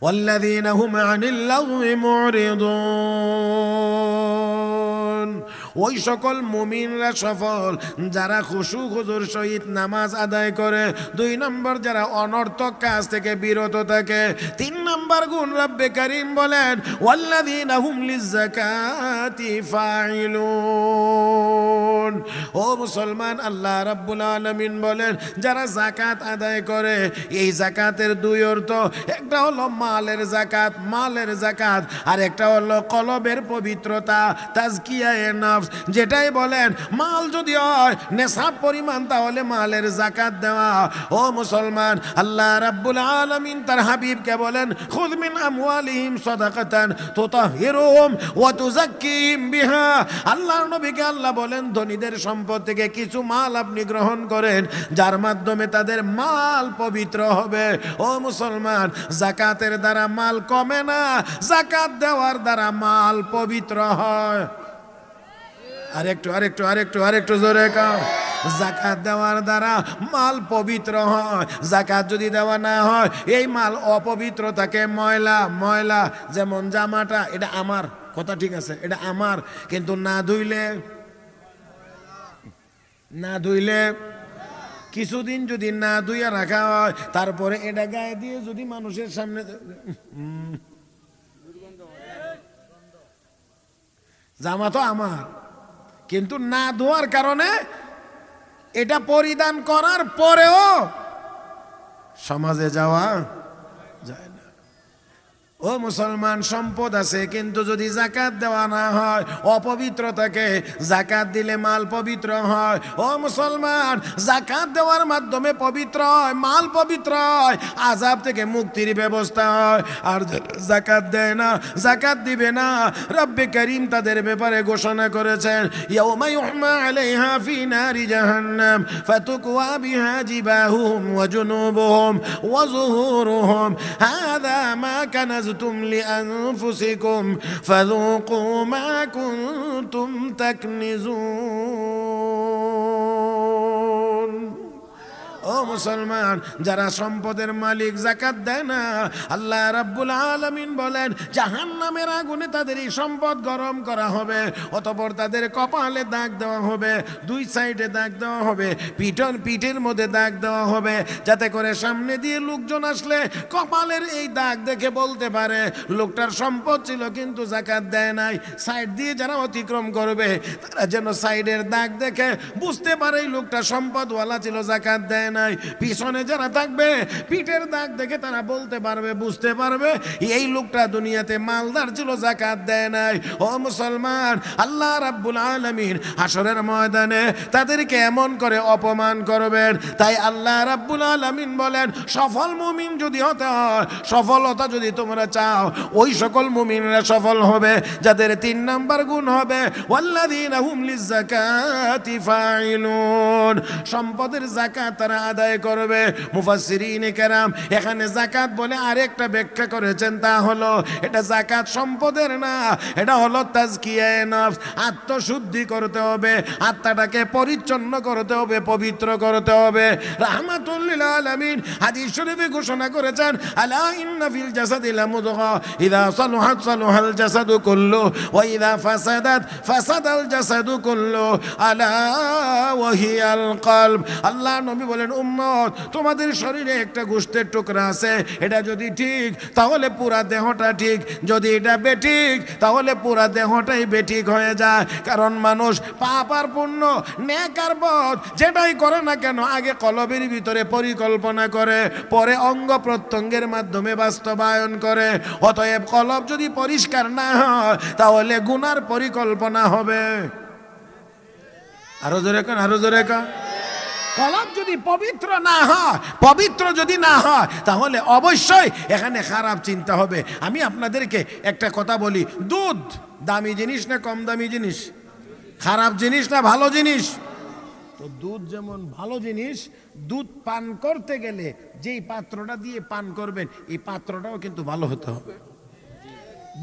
والذين هم عن اللغو معرضون. ওই সকল মুমিনরা সফল, যারা খুশু খুজুর সহিত নামাজ আদায় করে। দুই নম্বর যারা অনর্থক কাজ থেকে বিরত থাকে, তিন নম্বর গুণ রব্বে করিম বলেন ও মুসলমান, আল্লাহ রাব্বুল আলামিন বলেন, যারা জাকাত আদায় করে, এই জাকাতের দুই অর্থ, একটা হলো মালের জাকাত মালের জাকাত আর একটা হলো কলবের পবিত্রতা নফস। যেটাই বলেন, মাল যদি হয়, নেশাব পরিমাণ, তাহলে মালের জাকাত দেওয়া। ও মুসলমান, আল্লাহ রাব্বুল আলমিন তার হাবিবকে বলেন, খুদ মিন আমওয়ালিহিম সাদাকাতান তুতাহিরুহুম ওয়া তুযাক্কিহিম বিহা। আল্লাহর নবীকে আল্লাহ বলেন, ধনীদের সম্পদ থেকে কিছু মাল আপনি গ্রহণ করেন, যার মাধ্যমে তাদের মাল পবিত্র হবে। ও মুসলমান জাকাতের দ্বারা মাল কমে না জাকাত দেওয়ার দ্বারা মাল পবিত্র হয়। আরেকটু আরেকটু আরেকটু আরেকটু জোরে কাও। জাকাত দেওয়ার দ্বারা মাল পবিত্র হয়। জাকাত যদি দেওয়া না হয়, এই মাল অপবিত্র থাকে ময়লা ময়লা, যেমন জামাটা, এটা আমার, কথা ঠিক আছে, এটা আমার। কিন্তু না ধুইলে না ধুইলে কিছুদিন যদি না ধুইয়া রাখা হয়, তারপরে এটা গায়ে দিয়ে যদি মানুষের সামনে জামা তো আমার। কিন্তু না ধোয়ার কারণে এটা পরিধান করার পরেও সমাজে যাওয়া ও মুসলমান, সম্পদ আছে, কিন্তু যদি জাকাত দেওয়া না হয়, অপবিত্র থাকে জাকাত দিলে মাল পবিত্র হয়। ও মুসলমান জাকাত দেওয়ার মাধ্যমে পবিত্র হয়, মাল পবিত্র হয় আজাব থেকে মুক্তির ব্যবস্থা হয়। আর জাকাত দেয় না জাকাত দিবে না, রব্বে করিম তাদের ব্যাপারে ঘোষণা করেছেন ওয়া জুনুবুহুম ওয়া أنفسكم لأنفسكم فذوقوا ما كنتم تكنزون. ও মুসলমান, যারা সম্পদের মালিক জাকাত দেয় না, আল্লাহ রাব্বুল আলমিন বলেন, জাহান্নামের আগুনে তাদের এই সম্পদ গরম করা হবে, অতপর তাদের কপালে দাগ দেওয়া হবে, দুই সাইডে দাগ দেওয়া হবে, পিঠন পিঠের মধ্যে দাগ দেওয়া হবে, যাতে করে সামনে দিয়ে লোকজন আসলে কপালের এই দাগ দেখে বলতে পারে, লোকটার সম্পদ ছিল কিন্তু জাকাত দেয় নাই, সাইড দিয়ে যারা অতিক্রম করবে, তারা যেন সাইডের দাগ দেখে বুঝতে পারে এই লোকটা সম্পদওয়ালা ছিল জাকাত দেয় নাই। পিছনে যারা থাকবে, পিঠের দাগ দেখে তারা বলতে পারবে, বুঝতে পারবে, এই লোকটা দুনিয়াতে মালদার ছিল জাকাত দেয় নাই। ও মুসলমান, আল্লাহ রাব্বুল আলামিন হাসরের ময়দানে তাদেরকে এমন করে অপমান করবেন। তাই আল্লাহ রাব্বুল আলামিন বলেন, সফল মুমিন যদি হতে হয়, সফলতা যদি তোমরা চাও, ওই সকল মুমিনরা সফল হবে, যাদের তিন নাম্বার গুণ হবে, ওয়াল্লাযীনা হুম লিযাকাতি ফাইলুন সম্পদের জাকাত তারা আদায় করবে। মুফাসসিরিন কেরাম, এখানে জাকাত বলে আরেকটা ব্যাখ্যা করেছেন, তা হলো, এটা জাকাত সম্পদের না, এটা হলো তাজকিয়ায়ে নফস। আত্মশুদ্ধি করতে হবে, আত্মাটাকে পরিচ্ছন্ন করতে হবে, পবিত্র করতে হবে। রাহমাতুল্লিল আলামিন হাদিস শরীফে ঘোষণা করেছেন, আলা ইন্না ফিল জাসাদি লামুদগা, ইদা সালুহাত সালুহাল জাসাদু কুল্লু, ওয়া ইদা ফাসাদাত ফাসাদাল জাসাদু কুল্লু, আলা ওয়াহিয়াল কলব। আল্লাহ নবী বলেন উম্মত, তোমাদের শরীরে একটা গোশতের টুকরা আছে, এটা যদি ঠিক, তাহলে পুরা দেহটা ঠিক। যদি এটা বেঠিক, তাহলে পুরা দেহটাই বেঠিক হয়ে যায়। কারণ মানুষ পাপ আর পুণ্য নেক আর বদ, যেটাই করে না কেন, আগে কলবের ভিতরে পরিকল্পনা করে, পরে অঙ্গ প্রত্যঙ্গের মাধ্যমে বাস্তবায়ন করে। অতএব কলব যদি পরিষ্কার না হয়, তাহলে গুনার পরিকল্পনা হবে। আরও জোরে কন, আরও জোরে কন। কলব যদি পবিত্র না হয়, পবিত্র যদি না হয়, তাহলে অবশ্যই এখানে খারাপ চিন্তা হবে। আমি আপনাদেরকে একটা কথা বলি, দুধ দামি জিনিস না কম দামি জিনিস? খারাপ জিনিস না ভালো জিনিস? তো দুধ যেমন ভালো জিনিস, দুধ পান করতে গেলে যেই পাত্রটা দিয়ে পান করবেন, এই পাত্রটাও কিন্তু ভালো হতে হবে।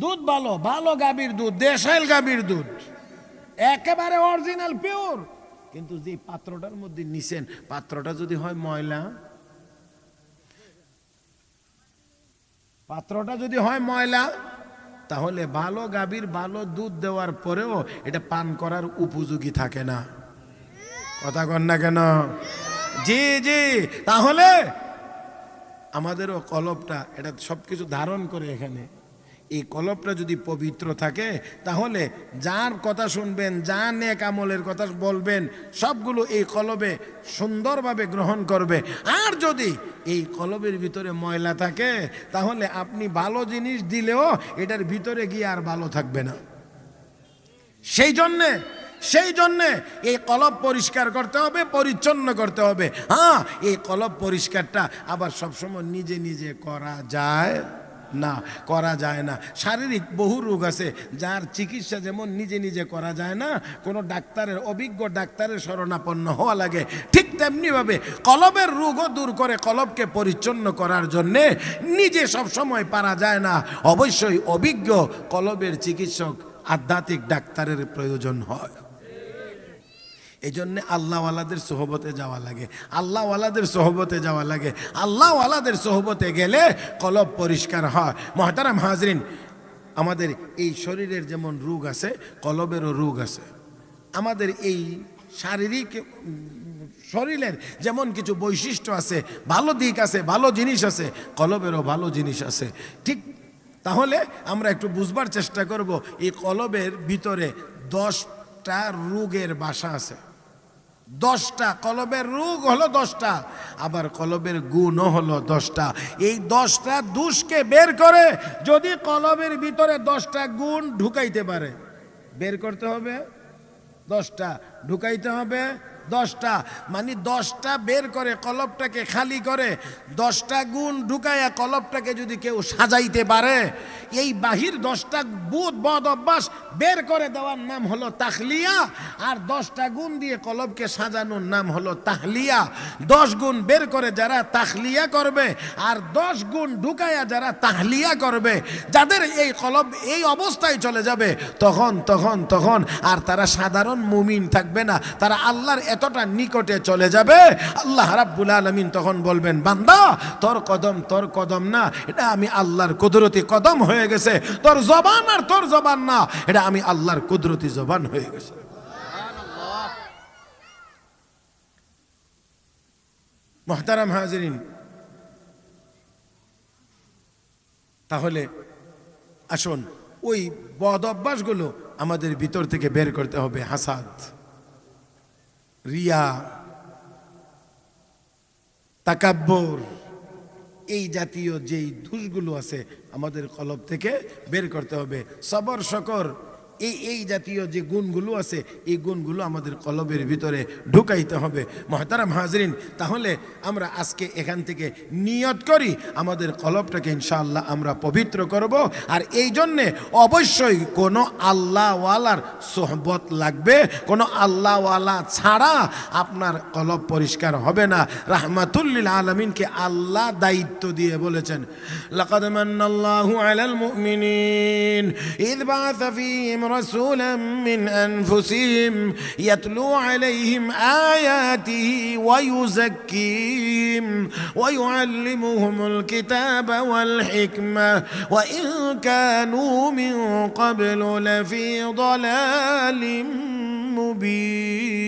দুধ ভালো ভালো গাভীর দুধ, দেশাইল গাভীর দুধ। একেবারে অরিজিনাল পিওর কিন্তু যে পাত্রটার মধ্যে নিছেন, পাত্রটা যদি হয় ময়লা? পাত্রটা যদি হয় ময়লা, তাহলে ভালো গাভীর ভালো দুধ দেওয়ার পরেও এটা পান করার উপযোগী থাকে না। কথা কন না কেন? জি জি, তাহলে আমাদেরও কলবটা এটা সব কিছু ধারণ করে এখানে। এই কলবটা যদি পবিত্র থাকে, তাহলে যার কথা শুনবেন যা নেক আমলের কথা বলবেন, সবগুলো এই কলবে সুন্দরভাবে গ্রহণ করবে। আর যদি এই কলবের ভিতরে ময়লা থাকে, তাহলে আপনি ভালো জিনিস দিলেও এটার ভিতরে গিয়ে আর ভালো থাকবে না। সেই জন্যে সেই জন্যে এই কলব পরিষ্কার করতে হবে, পরিচ্ছন্ন করতে হবে। হ্যাঁ এই কলব পরিষ্কারটা আবার সবসময় নিজে নিজে করা যায়। না, করা যায় না। শারীরিক বহু রোগ আছে, যার চিকিৎসা যেমন নিজে নিজে করা যায় না, কোনো ডাক্তারের, অভিজ্ঞ ডাক্তারের শরণাপন্ন হওয়া লাগে। ঠিক তেমনিভাবে কলবের রোগও দূর করে কলবকে পরিচ্ছন্ন করার জন্যে নিজে সব সময় পারা যায় না। অবশ্যই অভিজ্ঞ কলবের চিকিৎসক আধ্যাত্মিক ডাক্তারের প্রয়োজন হয়। এই জন্যে আল্লাহওয়ালাদের সোহবতে যাওয়া লাগে, আল্লাহওয়ালাদের সোহবতে যাওয়া লাগে। আল্লাহওয়ালাদের সোহবতে গেলে কলব পরিষ্কার হয়। মহতারাম হাজরিন, আমাদের এই শরীরের যেমন রোগ আছে, কলবেরও রোগ আছে। আমাদের এই শারীরিক শরীরের যেমন কিছু বৈশিষ্ট্য আছে, ভালো দিক আছে, ভালো জিনিস আছে, কলবেরও ভালো জিনিস আছে। ঠিক তাহলে আমরা একটু বুঝবার চেষ্টা করব, এই কলবের ভিতরে দশটা রোগের বাসা আছে। দশটা, কলবের রোগ হলো দশটা, আবার কলবের গুণও হলো দশটা। এই দশটা দুষকে বের করে যদি কলবের ভিতরে দশটা গুণ ঢুকাইতে পারে, বের করতে হবে। দশটা ঢুকাইতে হবে দশটা মানে দশটা বের করে কলবটাকে খালি করে দশটা গুণ ঢুকাইয়া কলবটাকে যদি কেউ সাজাইতে পারে, এই বাহির দশটা বুধ, বদ, অভ্যাস বের করে দেওয়ার নাম হলো তাহলিয়া, আর দশটা গুণ দিয়ে কলবকে সাজানোর নাম হলো তাহলিয়া। দশ গুণ বের করে যারা তাহলিয়া করবে, আর দশ গুণ ঢুকাইয়া যারা তাহলিয়া করবে, যাদের এই কলব এই অবস্থায় চলে যাবে, তখন তখন তখন আর তারা সাধারণ মুমিন থাকবে না। তারা আল্লাহর এতটা নিকটে চলে যাবে? আল্লাহ রাব্বুল আলমিন তখন বলবেন, বান্দা, তোর কদম তোর কদম না, এটা আমি আল্লাহর কুদরতি কদম হয়ে গেছে। তোর জবান আর তোর জবান না, এটা আমি আল্লাহর কুদরতি জবান হয়ে গেছে। মহতারাম হাজরিন, তাহলে আসুন, ওই বদ অভ্যাসগুলো আমাদের ভিতর থেকে বের করতে হবে, হাসাদ। রিয়া, তাকাব্বর, এই জাতীয় যেই দোষগুলো আছে আমাদের কলব থেকে বের করতে হবে। সবর, শকর এই এই জাতীয় যে গুণগুলো আছে, এই গুণগুলো আমাদের কলবের ভিতরে ঢুকাইতে হবে। মহতারাম হাজরিন, তাহলে আমরা আজকে এখান থেকে নিয়ত করি, আমাদের কলবটাকে ইনশাআল্লাহ আমরা পবিত্র করব। আর এই জন্যে অবশ্যই কোনো আল্লাহওয়ালার সোহবত লাগবে, কোনো আল্লাহওয়ালা ছাড়া আপনার কলব পরিষ্কার হবে না। রাহমাতুল্লিল আলমিনকে আল্লাহ দায়িত্ব দিয়ে বলেছেন, লাকাদ মান্নাল্লাহু আলাল মুমিনিন বাআসা ফীহিম رسولا من أنفسهم يتلو عليهم آياته ويزكيهم ويعلمهم الكتاب والحكمة وإن كانوا من قبل لفي ضلال مبين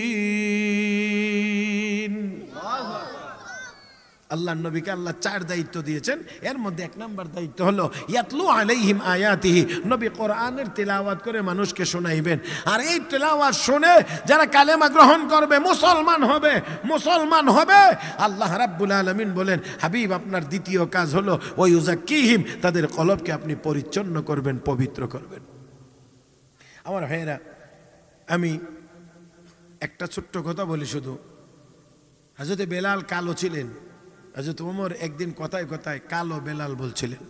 আল্লাহ নবীকে আল্লাহ চার দায়িত্ব দিয়েছেন। এর মধ্যে এক নম্বর দায়িত্ব হলো, ইয়াতলু আলাইহিম আয়াতিহি। নবী কোরআনের তেলাওয়াত করে মানুষকে শোনাইবেন। আর এই তেলাওয়াত শুনে যারা কালেমা গ্রহণ করবে, মুসলমান হবে মুসলমান হবে, আল্লাহ রাব্বুল আলামিন বলেন, হাবিব, আপনার দ্বিতীয় কাজ হলো ওই উজাক্কিহিম তাদের কলবকে আপনি পরিচ্ছন্ন করবেন, পবিত্র করবেন। আমার ভাইয়েরা, আমি একটা ছোট্ট কথা বলি শুধু। হাজরতে বেলাল কালো ছিলেন। হাজরত ওমর একদিন কথায় কথায় কালো বেলাল বলছিলেন,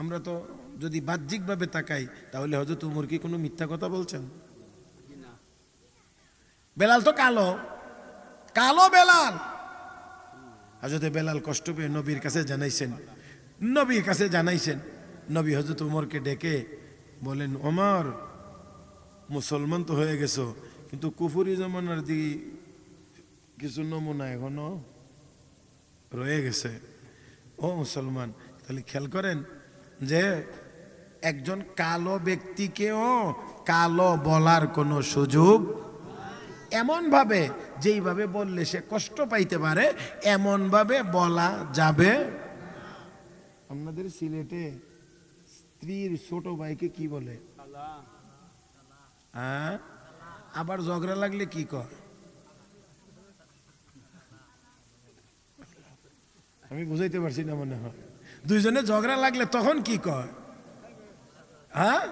আমরা তো যদি বাহ্যিকভাবে তাকাই, তাহলে হজরত উমর কি কোনো মিথ্যা কথা বলছেন? বেলাল তো কালো কালো বেলাল। হজরত বেলাল কষ্ট পেয়ে নবীর কাছে জানাইছেন, নবীর কাছে জানাইছেন, নবী হজরত উমরকে ডেকে বলেন, ওমর, মুসলমান তো হয়ে গেছো, কিন্তু কুফুরি জমানার দিকে কিছু নমুনা এখনও? রয়ে গেছে। ও মুসলমান তাহলে খেয়াল করেন যে একজন কালো ব্যক্তিকেও কালো বলার কোনো সুযোগ এমনভাবে যেইভাবে বললে সে কষ্ট পাইতে পারে এমনভাবে বলা যাবে আপনাদের সিলেটে স্ত্রীর ছোট ভাইকে কি বলে? হ্যাঁ? আবার ঝগড়া লাগলে কি কয়? আমি বুঝাইতে পারছি না মনে হয়। দুইজনে ঝগড়া লাগলে তখন কি কয়? হ্যাঁ?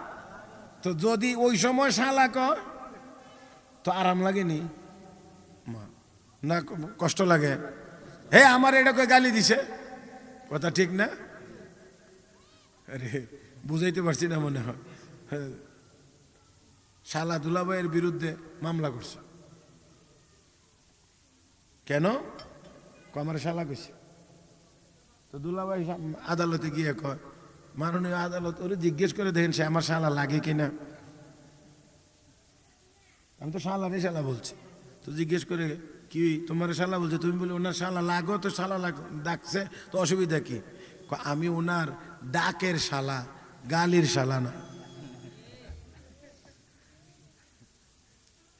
তো যদি ওই সময় শালা কয় তো আরাম লাগেনি। মা, না কষ্ট লাগে। হে আমার এটা কই গালি দিছে? কথা ঠিক না? আরে বুঝাইতে পারছি না মনে হয়। হ্যাঁ। শালা দুলাভাইয়ের বিরুদ্ধে মামলা করছে। কেন? কমার শালা কইছে। তো দুলাভাই আদালতে গিয়ে কয়, মাননীয় আদালত, ওরে জিজ্ঞেস করে দেখেন সে আমার শালা লাগে কিনা? আমি তো শালা রে শালা বলছি। তো জিজ্ঞেস করে, কি তোমার শালা বলছে? তুমি বলে, ওনার শালা লাগো, তো শালা ডাকছে, তো অসুবিধা কি? আমি ওনার ডাকের শালা, গালির শালা না।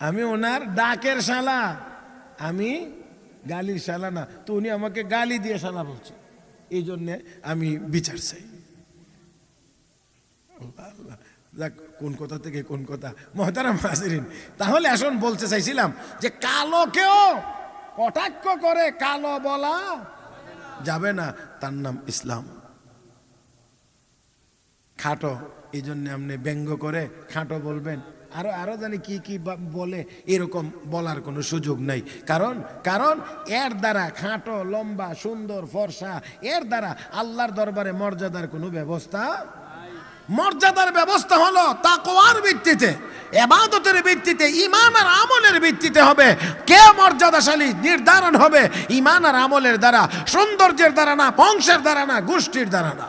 আমি ওনার ডাকের শালা, আমি গালির শালা না। তো উনি আমাকে গালি দিয়ে শালা বলছে। এই জন্যে আমি বিচার চাই। যাক, কোন কথা থেকে কোন কথা। মহতারাম হাজিরিন, তাহলে আসুন বলতে চাইছিলাম যে কালো কালোকেও কটাক্ষ করে কালো বলা যাবে না, তার নাম ইসলাম। খাটো, এই জন্য আপনি ব্যঙ্গ করে খাটো বলবেন। আরও আরও জানি কি কি বলে, এরকম বলার কোনো সুযোগ নাই। কারণ কারণ এর দ্বারা খাটো, লম্বা, সুন্দর, ফর্সা, এর দ্বারা আল্লাহর দরবারে মর্যাদার কোনো ব্যবস্থা মর্যাদার ব্যবস্থা হলো তাকওয়ার ভিত্তিতে, এবাদতের ভিত্তিতে ইমান আর আমলের ভিত্তিতে হবে। কে মর্যাদাশালী? নির্ধারণ হবে। ইমান আর আমলের দ্বারা, সৌন্দর্যের দ্বারা না, বংশের দ্বারা না, গোষ্ঠীর দ্বারা না।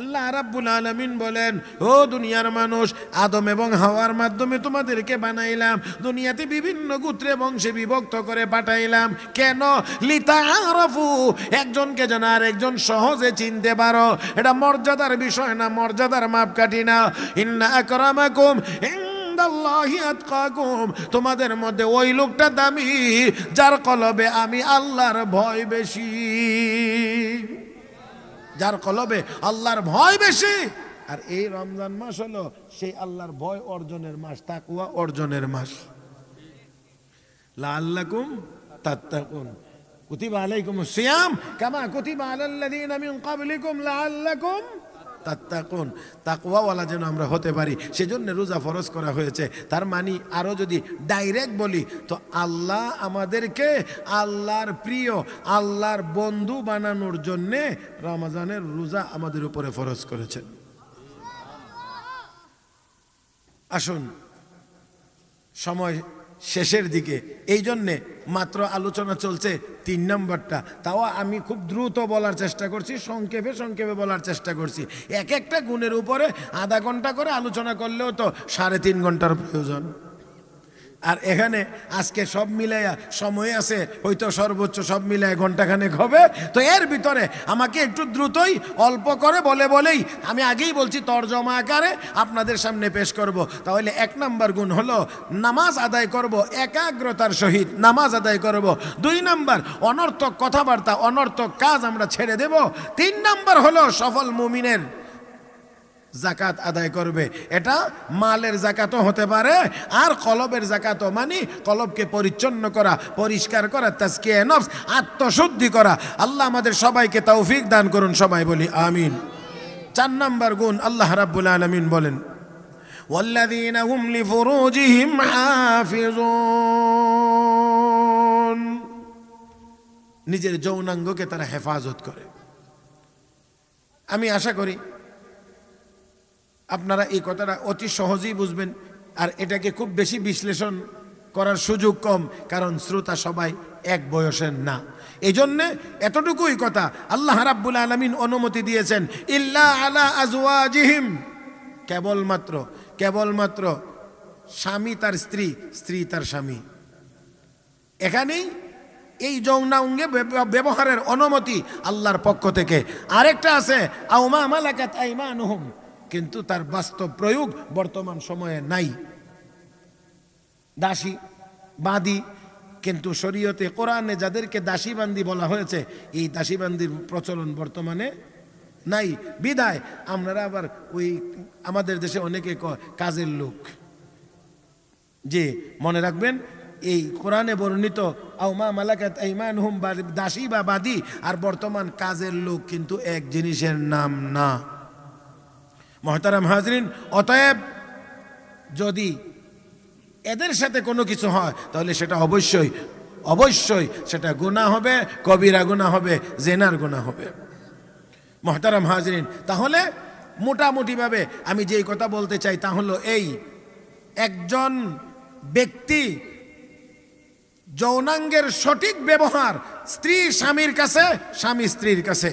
আল্লাহ রাব্বুল আলামিন বলেন, ও দুনিয়ার মানুষ, আদম এবং হাওয়ার মাধ্যমে তোমাদেরকে বানাইলাম, দুনিয়াতে বিভিন্ন গোত্রে বংশে বিভক্ত করে পাঠাইলাম। কেন? লিতা আরফু একজনকে যেন আর একজন সহজে চিনতে পারো। এটা মর্যাদার বিষয় না, মর্যাদার মাপকাঠি না। ইন্না আকরামাকুম তোমাদের মধ্যে ওই লোকটা দামি, যার কলবে আমি আল্লাহর ভয় বেশি। যার কলবে আল্লাহর ভয় বেশি। আর এই রমজান মাস হলো সেই আল্লাহর ভয় অর্জনের মাস তাকুয়া অর্জনের মাস। লাল্লাকুম তাত্তাকুন। কুতিবা আলাইকুম সিয়াম। কামা কুতিবা আলাল্লাযীনা মিন ক্বাবলিকুম লাআল্লাকুম তাত্তাকুন, তাকওয়াওয়ালা যেন আমরা হতে পারি। সেজন্য রোজা ফরজ করা হয়েছে। তার মানে আরও যদি ডাইরেক্ট বলি, তো আল্লাহ আমাদেরকে আল্লাহর প্রিয়, আল্লাহর বন্ধু বানানোর জন্যে রমজানের রোজা আমাদের উপরে ফরজ করেছেন আসুন, সময় শেষের দিকে। এই জন্যে মাত্র আলোচনা চলছে তিন নম্বরটা। তাও আমি খুব দ্রুত বলার চেষ্টা করছি, সংক্ষেপে সংক্ষেপে বলার চেষ্টা করছি। এক একটা গুণের উপরে আধা ঘণ্টা করে আলোচনা করলেও তো সাড়ে তিন ঘণ্টার প্রয়োজন। আর এখানে আজকে সব মিলাইয়া সময় আছে, হয়তো সর্বোচ্চ সব মিলায় ঘন্টাখানেক হবে। তো এর ভিতরে আমাকে একটু দ্রুতই অল্প করে বলে বলেই আমি আগেই বলছি, তর্জমা আকারে আপনাদের সামনে পেশ করব। তাহলে এক নাম্বার গুণ হলো, নামাজ আদায় করব, একাগ্রতার সহিত নামাজ আদায় করব। দুই নাম্বার, অনর্থক কথাবার্তা, অনর্থক কাজ আমরা ছেড়ে দেব। তিন নাম্বার হলো সফল মুমিনের। জাকাত আদায় করবে এটা মালের জাকাতও হতে পারে আর কলবের জাকাতও মানে কলবকে পরিচ্ছন্ন করা পরিষ্কার করা তাজকিয়ে নফস আত্মশুদ্ধি করা আল্লাহ আমাদের সবাইকে তৌফিক দান করুন সবাই বলি আমিন চার নাম্বার গুণ আল্লাহ রাব্বুল আলামিন বলেন والذين هم لفروجهم حافظون নিজের যৌনাঙ্গকে তারা হেফাজত করে আমি আশা করি আপনারা এই কথাটা অতি সহজেই বুঝবেন। আর এটাকে খুব বেশি বিশ্লেষণ করার সুযোগ কম, কারণ শ্রোতা সবাই এক বয়সের না। এই জন্যে এতটুকুই কথা আল্লাহ রাব্বুল আলমিন অনুমতি দিয়েছেন, ইল্লা আলা আজওয়াজিহিম। কেবলমাত্র কেবলমাত্র স্বামী তার স্ত্রী স্ত্রী তার স্বামী। এখানেই এই যৌনাঙ্গে ব্যব- ব্যবহারের অনুমতি আল্লাহর পক্ষ থেকে। আরেকটা আছে আউমা মালাকাত আইমানুহুম। কিন্তু তার বাস্তব প্রয়োগ বর্তমান সময়ে নাই। দাসী, বাদী, কিন্তু শরীয়তে কোরআনে যাদেরকে দাসী বান্দি বলা হয়েছে, এই দাসী বান্দির প্রচলন বর্তমানে নাই। বিদায় আপনারা আবার ওই আমাদের দেশে অনেকে কাজের লোক। যে, মনে রাখবেন, এই কোরআনে বর্ণিত আউমা মালাকাত ইমান হুম দাসী বা বাদী, আর বর্তমান কাজের লোক কিন্তু এক জিনিসের নাম না। মহতারাম হাজরিন, অতএব যদি এদের সাথে কোনো কিছু হয়, তাহলে সেটা অবশ্যই অবশ্যই সেটা গুণা হবে, কবিরা গুণা হবে, জেনার গুণা হবে। মহতারাম হাজরিন, তাহলে মোটামুটিভাবে আমি যেই কথা বলতে চাই তা হলো এই, একজন ব্যক্তি যৌনাঙ্গের সঠিক ব্যবহার স্ত্রী স্বামীর কাছে, স্বামী স্ত্রীর কাছে।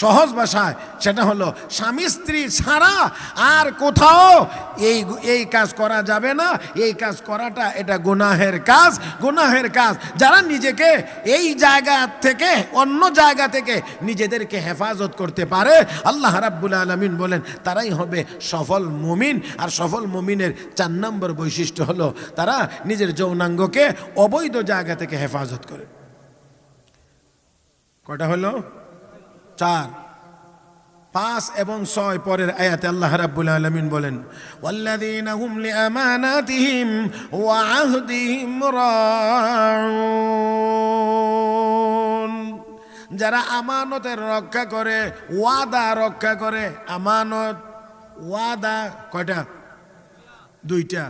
সহজ ভাষায়, সেটা হলো, স্বামী স্ত্রী ছাড়া আর কোথাও এই এই কাজ করা যাবে না। এই কাজ করাটা, এটা গুনাহের কাজ গুনাহের কাজ। যারা নিজেকে এই জায়গা থেকে, অন্য জায়গা থেকে নিজেদেরকে হেফাজত করতে পারে, আল্লাহ রাব্বুল আলমিন বলেন, তারাই হবে সফল মুমিন। আর সফল মুমিনের চার নম্বর বৈশিষ্ট্য হলো, তারা নিজের যৌনাঙ্গকে অবৈধ জায়গা থেকে হেফাজত করে। কটা হলো? চার, পাঁচ এবং ছয় পরের আয়াতে আল্লাহ রাব্বুল আলামিন বলেন ওয়া যারা আমানতের রক্ষা করে, ওয়াদা রক্ষা করে, আমানত, ওয়াদা কয়টা? দুইটা।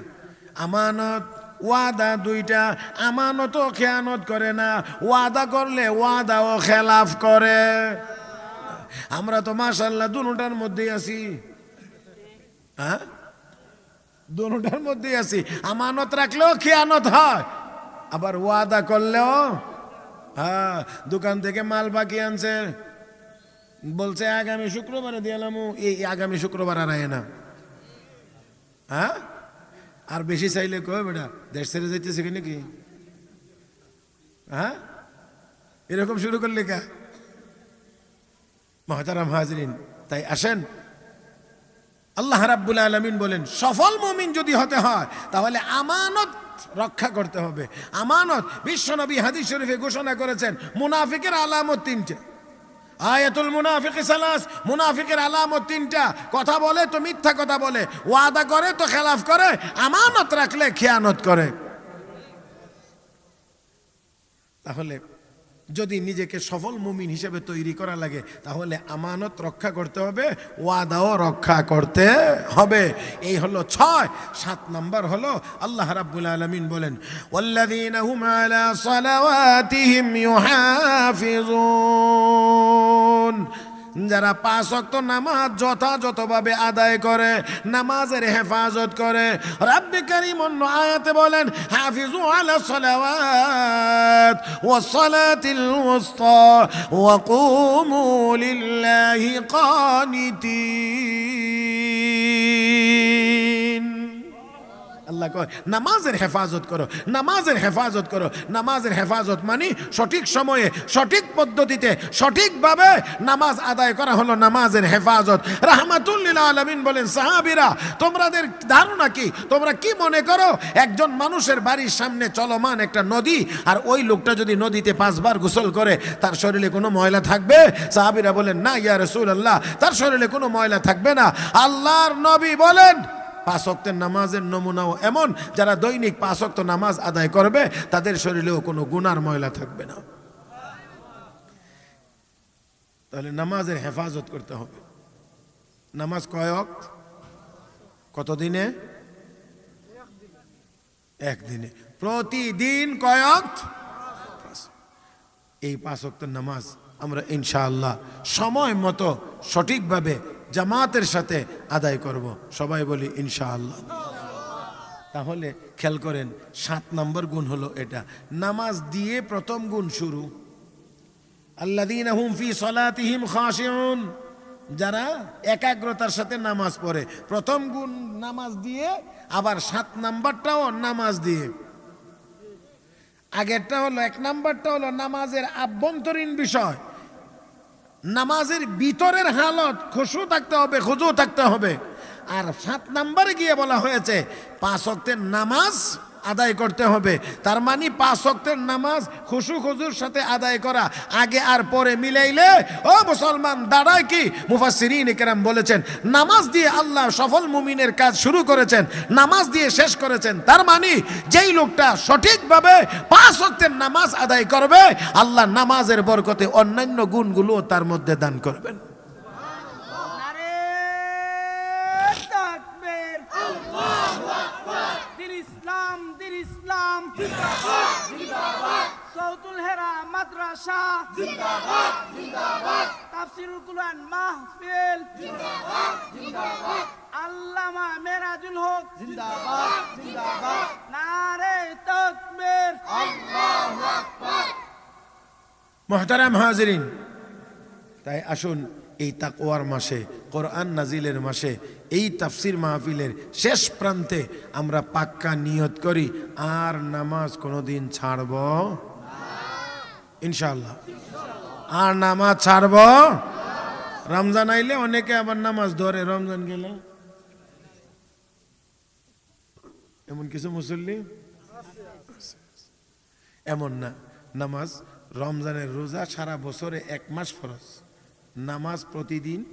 আমানত, ওয়াদা দুইটা। আমানতও খেয়ানত করে না, ওয়াদা করলে ওয়াদাও খেলাফ করে। আমরা তো মাশাল্লাহ দুটার মধ্যেই আছি। হ্যাঁ? দুটার মধ্যেই আছি। আমানত রাখলেও খেয়ানত হয়। আবার ওয়াদা করলেও হ্যাঁ দোকান থেকে মাল বাকি আনছে। বলছে, আগামী শুক্রবারে দিলাম এই আগামী শুক্রবার আর না। হ্যাঁ? আর বেশি চাইলে কয় বেটা, দেশ ছেড়ে যাইতেছে কি? নাকি হ্যাঁ? এরকম শুরু করলে কা? মহতারাম হাজরিন, তাই আসেন। আল্লাহ রাব্বুল আলমিন বলেন, সফল মুমিন যদি হতে হয়, তাহলে আমানত রক্ষা করতে হবে। আমানত, বিশ্বনবী হাদিস শরীফে ঘোষণা করেছেন, মুনাফিকের আলামত তিনটে। আয়াতুল মুনাফিক সালাস, মুনাফিকের আলামত তিনটা। কথা বলে তো মিথ্যা কথা বলে, ওয়াদা করে তো খেলাফ করে, আমানত রাখলে খেয়ানত করে। তাহলে যদি নিজেকে সফল মুমিন হিসেবে তৈরি করা লাগে, তাহলে আমানত রক্ষা করতে হবে, ওয়াদাও রক্ষা করতে হবে। এই হলো ছয়। সাত নম্বর হলো আল্লাহ রাব্বুল আলমিন বলেন, ওয়াল্লাযীনা যারা পাঁচ অক্ত নামাজ যথাযথভাবে আদায় করে, নামাজের হেফাজত করে, রাব্বি কারীম অন্য আয়াতে বলেন, হাফিজু আলা সালাওয়াত ওয়া সালাতিল ওয়াসতা ওয়া কুমু লিল্লাহি কানিতিন। আল্লাহ কয়, নামাজের হেফাজত করো, নামাজের হেফাজত করো। নামাজের হেফাজত মানে সঠিক সময়ে, সঠিক পদ্ধতিতে, সঠিকভাবে নামাজ আদায় করা হলো নামাজের হেফাজত। রাহমাতুল্লিল আলমিন বলেন, সাহাবিরা তোমাদের ধারণা কি? তোমরা কি মনে করো, একজন মানুষের বাড়ির সামনে চলমান একটা নদী, আর ওই লোকটা যদি নদীতে পাঁচবার গোসল করে, তার শরীরে কোনো ময়লা থাকবে? সাহাবিরা বলেন, না, ইয়া রসুল আল্লাহ তার শরীরে কোনো ময়লা থাকবে না। আল্লাহর নবী বলেন পাঁচ নামাজের নমুনাও এমন, যারা দৈনিক পাঁচ নামাজ আদায় করবে, তাদের শরীরেও কোনো গুনার ময়লা থাকবে না। তাহলে নামাজের হেফাজত করতে হবে। নামাজ কয় অক্ত কত একদিনে। প্রতিদিন কয় অক্ত এই পাঁচ নামাজ আমরা ইনশাআল্লাহ সময় মতো সঠিকভাবে জামাতের সাথে আদায় করব। সবাই বলি, ইনশাআল্লাহ। তাহলে খেয়াল করেন, সাত নম্বর গুণ হলো এটা। নামাজ দিয়ে প্রথম গুণ শুরু। আল্লাদিন যারা একাগ্রতার সাথে নামাজ পড়ে, প্রথম গুণ নামাজ দিয়ে, আবার সাত নাম্বারটাও নামাজ দিয়ে। আগেরটা হলো, এক নাম্বারটা হলো নামাজের আভ্যন্তরীণ বিষয়। নামাজের ভিতরের হালত খুশু থাকতে হবে, খুজু থাকতে হবে। আর সাত নাম্বারে গিয়ে বলা হয়েছে, পাঁচ অক্টের নামাজ আদায় করতে হবে। তার মানে পাঁচ অক্টের নামাজ খুশু খুজুর সাথে আদায় করা। আগে আর পরে মিলাইলে, ও মুসলমান, দাঁড়ায় কি? মুফাসিরিন কেরাম বলেছেন, নামাজ দিয়ে আল্লাহ সফল মুমিনের কাজ শুরু করেছেন, নামাজ দিয়ে শেষ করেছেন। তার মানে যেই লোকটা সঠিকভাবে পাঁচ অক্টের নামাজ আদায় করবে, আল্লাহ নামাজের বরকতে অন্যান্য গুণগুলো তার মধ্যে দান করবেন। ইসলাম। সৌতুল হেরা মাদ্রাসা। তাফসিরুল কুরআন মাহফিল। আল্লামা মেরাজুল হক। নারে তাকবীর। মহতারাম হাজরিন, তাই আসুন এই তাকওয়ার মাসে, কোরআন নাজিলের মাসে, এই তাফসির মাহফিলের শেষ প্রান্তে আমরা পাক্কা নিয়ত করি, আর নামাজ কোনোদিন ছাড়ব? ইনশাল্লাহ আর নামাজ ছাড়ব? রমজান আইলে অনেকে আবার নামাজ ধরে, রমজান গেলে? এমন কিছু মুসল্লি? এমন না। নামাজ, রমজানের রোজা সারা বছরে এক মাস ফরজ। নামাজ প্রতিদিন?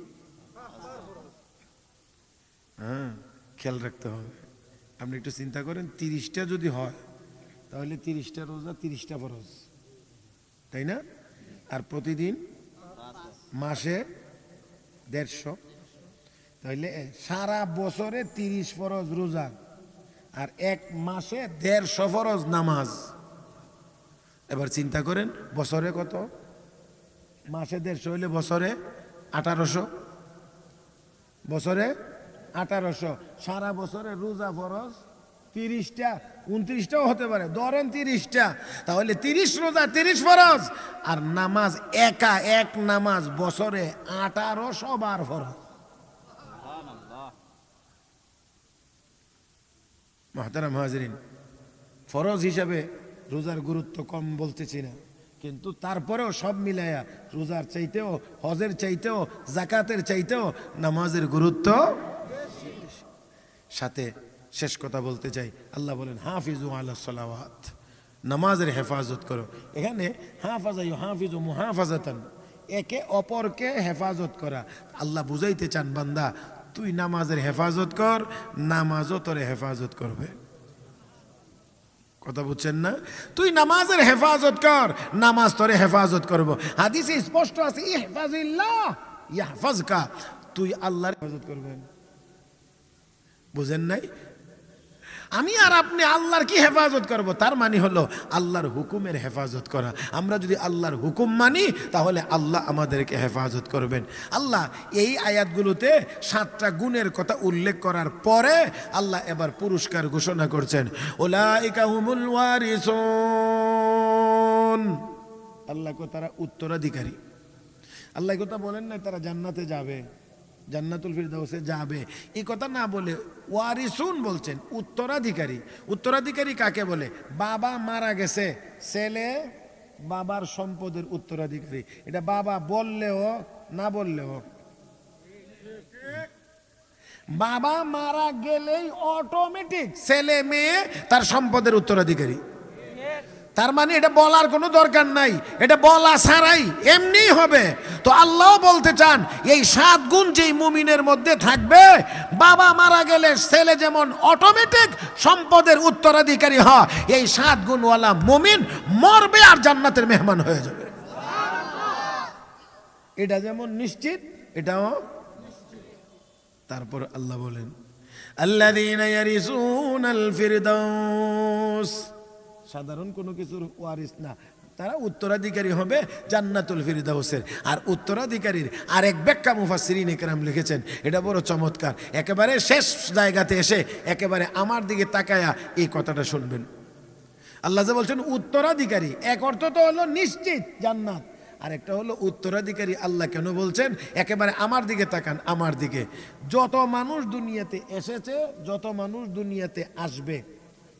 হ্যাঁ খেয়াল রাখতে হবে। আপনি একটু চিন্তা করেন, তিরিশটা যদি হয়, তাহলে তিরিশটা রোজা, তিরিশটা ফরজ। তাই না? আর প্রতিদিন? মাসে দেড়শো। তাহলে সারা বছরে তিরিশ ফরজ রোজা, আর এক মাসে দেড়শো ফরজ নামাজ। এবার চিন্তা করেন, বছরে কত? মাসে দেড়শো হইলে বছরে আঠারোশো। বছরে আঠারোশো। সারা বছরে রোজা ফরজ তিরিশটা উনত্রিশটাও হতে পারে। ধরেন তিরিশটা তাহলে তিরিশ রোজা তিরিশ ফরজ। আর নামাজ একা এক নামাজ বছরে আঠারোশো বার ফরজ। মহতারাম হাজরিন ফরজ হিসাবে রোজার গুরুত্ব কম বলতেছি না। কিন্তু তারপরেও সব মিলাইয়া রোজার চাইতেও, হজের চাইতেও জাকাতের চাইতেও নামাজের গুরুত্ব সাথে শেষ কথা বলতে চাই। আল্লাহ বলেন, হাফিজু আল্লাহ সালাওয়াত। নামাজের হেফাজত করো। এখানে হাফাজাই হাফিজু মুহাফাজাতান। একে অপরকে হেফাজত করা। আল্লাহ বুঝাইতে চান, বান্দা, তুই নামাজের হেফাজত কর, নামাজও তোরে হেফাজত করবে। কথা বুঝছেন না? তুই নামাজের হেফাজত কর, নামাজ তোরে হেফাজত করব। হাদিসে স্পষ্ট আছে, ইহফাজিল্লাহ কা তুই আল্লাহর হেফাজত করবেন। বুঝেন নাই? আমি আর আপনি আল্লাহর কি হেফাজত করব? তার মানে হলো আল্লাহর হুকুমের হেফাজত করা। আমরা যদি আল্লাহর হুকুম মানি, তাহলে আল্লাহ আমাদেরকে হেফাজত করবেন। আল্লাহ এই আয়াতগুলোতে সাতটা গুণের কথা উল্লেখ করার পরে আল্লাহ এবার পুরস্কার ঘোষণা করছেন। আল্লাহ তারা উত্তরাধিকারী। আল্লাহ কথা বলেন না তারা জান্নাতে যাবে। জান্নাতুল ফিরদাউসে যাবে। এই কথা না বলে ওয়ারিসুন বলছেন, উত্তরাধিকারী। উত্তরাধিকারী কাকে বলে? বাবা মারা গেছে, ছেলে বাবার সম্পদের উত্তরাধিকারী। এটা বাবা বললেও না বললেও। বাবা মারা গেলেই অটোমেটিক ছেলে মেয়ে তার সম্পদের উত্তরাধিকারী। তার মানে এটা বলার কোনো দরকার নাই, এটা বলা ছাড়াই এমনি হবে। তো আল্লাহ বলতে চান, এই সাত গুণ যেই মুমিনের মধ্যে থাকবে, বাবা মারা গেলে ছেলে যেমন অটোমেটিক সম্পদের উত্তরাধিকারী হয়, এই সাত গুণওয়ালা মুমিন মরবে আর জান্নাতের মেহমান হয়ে যাবে। এটা যেমন নিশ্চিত, এটাও তারপর আল্লাহ বলেন ফিরদাউস। সাধারণ কোনো কিছুর ওয়ারিস না। তারা উত্তরাধিকারী হবে জান্নাতুল ফিরদাউসের। আর উত্তরাধিকারীর আর আরেক ব্যাখ্যা মুফাসসিরিন একরাম লিখেছেন, এটা বড় চমৎকার। একেবারে শেষ জায়গাতে এসে একেবারে আমার দিকে তাকায়া এই কথাটা শুনবেন। আল্লাহ যে বলছেন, উত্তরাধিকারী, এক অর্থ তো হলো নিশ্চিত জান্নাত। আর একটা হলো উত্তরাধিকারী আল্লাহ কেন বলছেন, একেবারে আমার দিকে তাকান, আমার দিকে। যত মানুষ দুনিয়াতে এসেছে, যত মানুষ দুনিয়াতে আসবে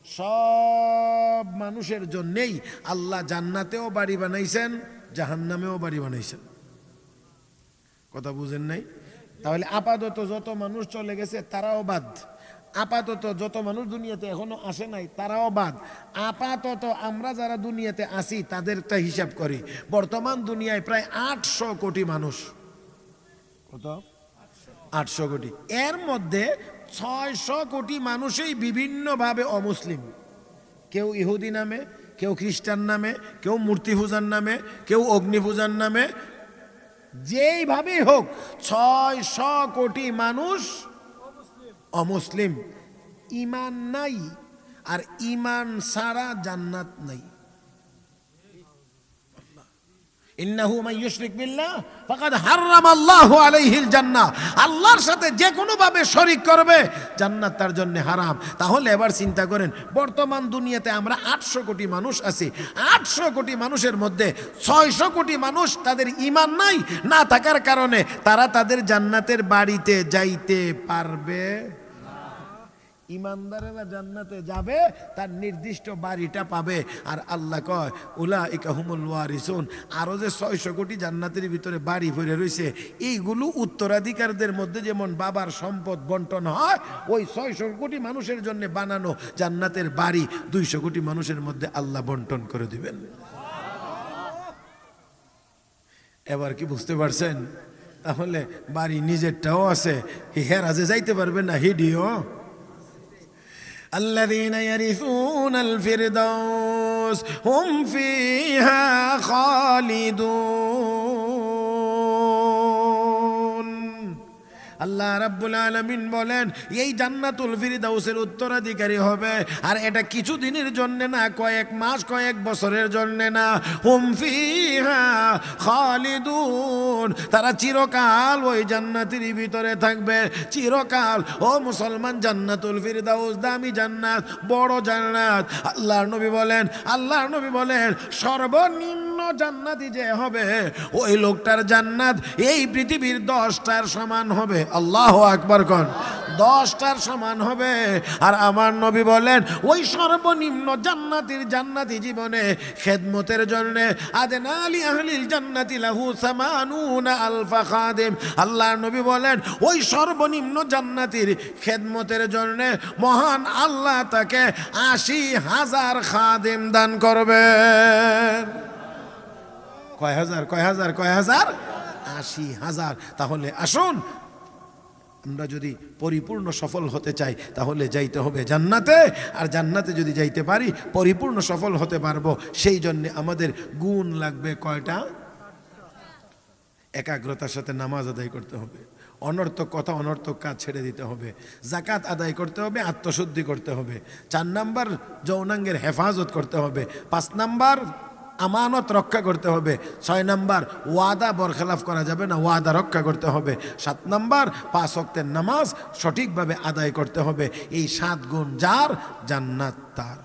সব মানুষের জন্যেই আল্লাহ জান্নাতেও বাড়ি বানাইছেন, জাহান্নামেও বাড়ি বানাইছেন। কথা বুঝেন নাই? তাহলে আপাতত যত মানুষ চলে গেছে, তারাও বাদ। আপাতত যত মানুষ দুনিয়াতে এখনও আসে নাই, তারাও বাদ। আপাতত আমরা যারা দুনিয়াতে আসি তাদেরটা হিসাব করি। বর্তমান দুনিয়ায় প্রায় আটশো কোটি মানুষ। কত? আটশো কোটি। এর মধ্যে ছয়শো কোটি মানুষই বিভিন্নভাবে অমুসলিম। কেউ ইহুদি নামে, কেউ খ্রিস্টান নামে, কেউ মূর্তি পূজার নামে, কেউ অগ্নি পূজার নামে, যেইভাবেই হোক ছয়শো কোটি মানুষ অমুসলিম। ইমান নাই, আর ইমান সারা জান্নাত নাই। ইন্নাহু মান ইউশরিক বিল্লাহ, ফাকাদ হাররাম আল্লাহু আলাইহিল জান্নাহ। আল্লাহর সাথে যে কোনো ভাবে শরীক করবে, জান্নাত তার জন্য হারাম। তাহলে এবার চিন্তা করেন, বর্তমান দুনিয়াতে আমরা আটশো কোটি মানুষ আছি। আটশো কোটি মানুষের মধ্যে ছয়শো কোটি মানুষ তাদের ইমান নাই, না থাকার কারণে তারা তাদের জান্নাতের বাড়িতে যাইতে পারবে। ইমানদারেরা জান্নাতে যাবে, তার নির্দিষ্ট বাড়িটা পাবে। আর আল্লাহ কয় উলা ইকাহুমুল ওয়ারিসুন। আরও যে ছয়শো কোটি জান্নাতের ভিতরে বাড়ি ভরে রয়েছে, এইগুলো উত্তরাধিকারদের মধ্যে যেমন বাবার সম্পদ বন্টন হয়, ওই ছয়শো কোটি মানুষের জন্য বানানো জান্নাতের বাড়ি দুইশো কোটি মানুষের মধ্যে আল্লাহ বন্টন করে দিবেন। এবার কি বুঝতে পারছেন? তাহলে বাড়ি নিজেরটাও আছে, হেরাজে যাইতে পারবে না, হিডিও। الذين يرثون الفردوس هم فيها خالدون. আল্লাহ রাব্বুল আলমিন বলেন, এই জান্নাতুল ফিরদাউসের উত্তরাধিকারী হবে। আর এটা কিছু দিনের জন্য না, কয়েক মাস, কয়েক বছরের জন্য না। হুম ফিহা খালিদুন। তারা চিরকাল ওই জান্নাতের ভিতরে থাকবে। চিরকাল, ও মুসলমান, জান্নাতুল ফিরদাউস, দামি জান্নাত, বড় জান্নাত। আল্লাহর নবী বলেন, আল্লাহর নবী বলেন, সর্বনিম্ন জান্নাতি যে হবে, ওই লোকটার জান্নাত এই পৃথিবীর দশটার সমান হবে। আল্লাহ আকবার কন। দশটার সমান হবে। আর আমার নবী বলেন, ওই সর্বনিম্ন জান্নাতির জান্নাতি জীবনে, খেদমতের জন্য, আদেন আলী আহলিল জান্নাতি লাহু সামানুনা আলফা খাদেম। আল্লাহর নবী বলেন, ওই সর্বনিম্ন জান্নাতির খেদমতের জন্যে মহান আল্লাহ তাকে আশি হাজার খাদেম দান করবেন। কয় হাজার কয় হাজার কয় হাজার? আশি হাজার। তাহলে আসুন, আমরা যদি পরিপূর্ণ সফল হতে চাই, তাহলে যাইতে হবে জান্নাতে। আর জান্নাতে যদি যাইতে পারি, পরিপূর্ণ সফল হতে পারব। সেই জন্যে আমাদের গুণ লাগবে কয়টা? একাগ্রতার সাথে নামাজ আদায় করতে হবে। অনর্থক কথা, অনর্থক কাজ ছেড়ে দিতে হবে। জাকাত আদায় করতে হবে, আত্মশুদ্ধি করতে হবে। চার নাম্বার যৌনাঙ্গের হেফাজত করতে হবে। পাঁচ নাম্বার আমানত রক্ষা করতে হবে। ছয় নাম্বার, ওয়াদা বরখেলাফ করা যাবে না, ওয়াদা রক্ষা করতে হবে। সাত নাম্বার, পাঁচ অক্তের নামাজ সঠিকভাবে আদায় করতে হবে। এই সাত গুণ যার? জান্নাত তার।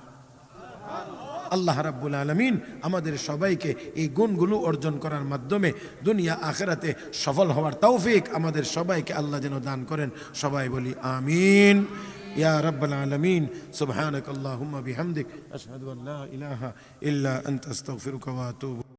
আল্লাহ রাব্বুল আলমিন আমাদের সবাইকে এই গুণগুলো অর্জন করার মাধ্যমে দুনিয়া আখেরাতে সফল হওয়ার তৌফিক আমাদের সবাইকে আল্লাহ যেন দান করেন। সবাই বলি, আমিন। يا رب العالمين. سبحانك اللهم بحمدك أشهد أن لا إله إلا أنت أستغفرك وأتوب